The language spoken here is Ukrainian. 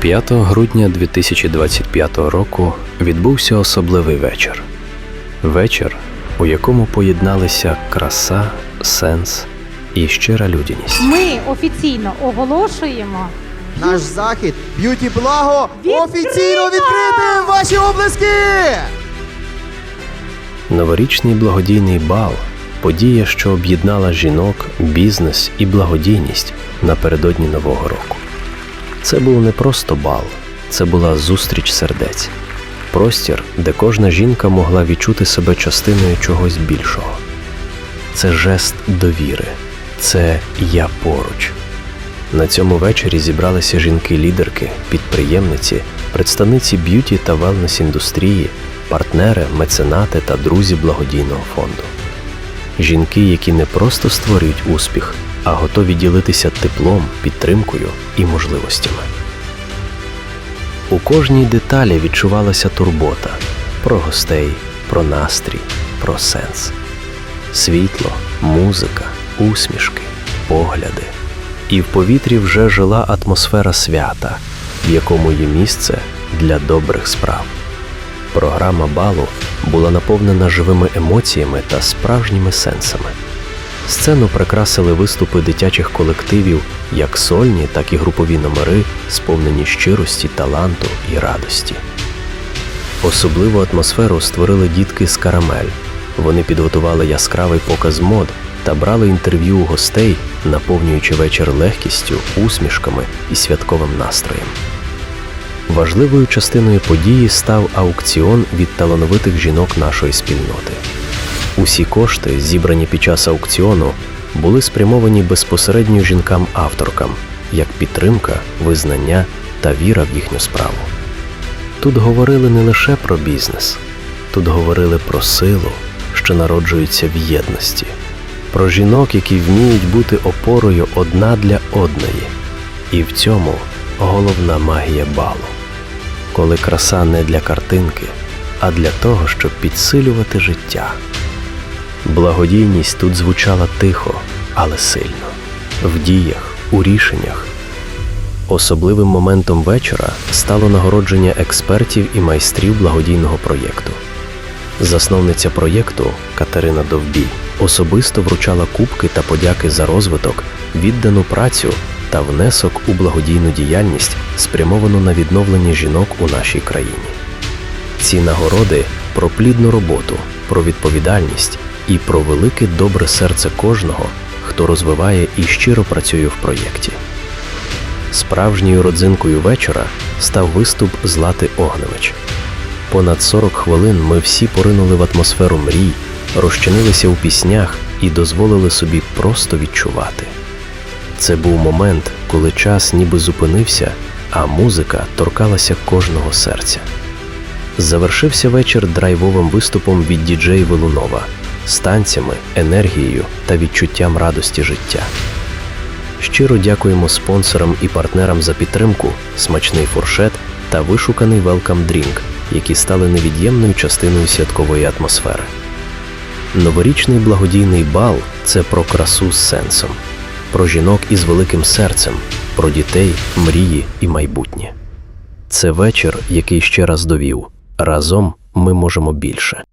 5 грудня 2025 року відбувся особливий вечір. Вечір, у якому поєдналися краса, сенс і щира людяність. Ми офіційно оголошуємо Наш захід Б'юті Благо Відкрито! офіційно відкритий! Ваші облески! Новорічний благодійний бал подія, що об'єднала жінок, бізнес і благодійність напередодні Нового року. Це був не просто бал, це була зустріч сердець, простір, де кожна жінка могла відчути себе частиною чогось більшого. Це жест довіри, це я поруч. На цьому вечорі зібралися жінки-лідерки, підприємниці, представниці б'юті та велнес індустрії, партнери, меценати та друзі благодійного фонду. Жінки, які не просто створюють успіх, а готові ділитися теплом, підтримкою і можливостями. У кожній деталі відчувалася турбота про гостей, про настрій, про сенс. Світло, музика, усмішки, погляди. І в повітрі вже жила атмосфера свята, в якому є місце для добрих справ. Програма балу була наповнена живими емоціями та справжніми сенсами. Сцену прикрасили виступи дитячих колективів, як сольні, так і групові номери, сповнені щирості, таланту і радості. Особливу атмосферу створили дітки з карамель. Вони підготували яскравий показ мод та брали інтерв'ю у гостей, наповнюючи вечір легкістю, усмішками і святковим настроєм. Важливою частиною події став аукціон від талановитих жінок нашої спільноти. Усі кошти, зібрані під час аукціону, були спрямовані безпосередньо жінкам-авторкам як підтримка, визнання та віра в їхню справу. Тут говорили не лише про бізнес, тут говорили про силу, що народжується в єдності, про жінок, які вміють бути опорою одна для одної. І в цьому головна магія балу коли краса не для картинки, а для того, щоб підсилювати життя. Благодійність тут звучала тихо, але сильно, в діях, у рішеннях. Особливим моментом вечора стало нагородження експертів і майстрів благодійного проєкту. Засновниця проєкту Катерина Довбій особисто вручала кубки та подяки за розвиток, віддану працю та внесок у благодійну діяльність, спрямовану на відновлення жінок у нашій країні. Ці нагороди про плідну роботу, про відповідальність і про велике добре серце кожного, хто розвиває і щиро працює в проєкті. Справжньою родзинкою вечора став виступ Злати Огневич. Понад 40 хвилин ми всі поринули в атмосферу мрій, розчинилися у піснях і дозволили собі просто відчувати. Це був момент, коли час ніби зупинився, а музика торкалася кожного серця. Завершився вечір драйвовим виступом від діджея Вилунова з танцями, енергією та відчуттям радості життя. Щиро дякуємо спонсорам і партнерам за підтримку, смачний фуршет та вишуканий велкам дрінк, які стали невід'ємною частиною святкової атмосфери. Новорічний благодійний бал це про красу з сенсом, про жінок із великим серцем, про дітей, мрії і майбутнє. Це вечір, який ще раз довів разом ми можемо більше.